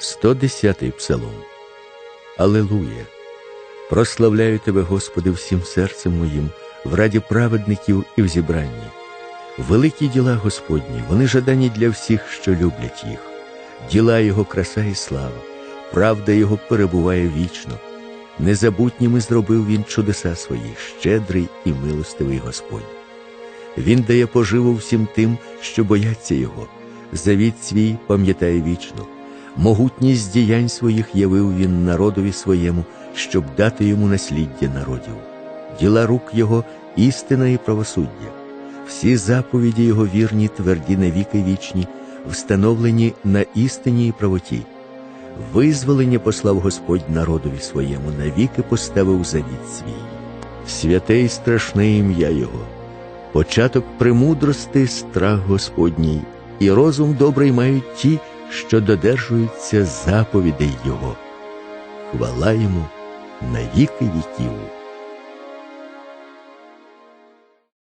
110-й псалом. Алелуя! Прославляю Тебе, Господи, всім серцем моїм, в раді праведників і в зібранні. Великі діла Господні, вони жадані для всіх, що люблять їх. Діла Його краса і слава, правда Його перебуває вічно. Незабутніми зробив Він чудеса свої, щедрий і милостивий Господь. Він дає поживу всім тим, що бояться Його, завіт свій пам'ятає вічно. Могутність діянь своїх явив він народові своєму, щоб дати йому насліддя народів. Діла рук його істина і правосуддя. Всі заповіді його вірні, тверді на віки вічні, встановлені на істині і правоті. Визволення послав Господь народові своєму, навіки поставив завіт свій. Святе і страшне ім'я Його, початок премудрости, страх Господній, і розум добрий мають ті, що додержуються заповідей Його. Хвала йому на віки віків.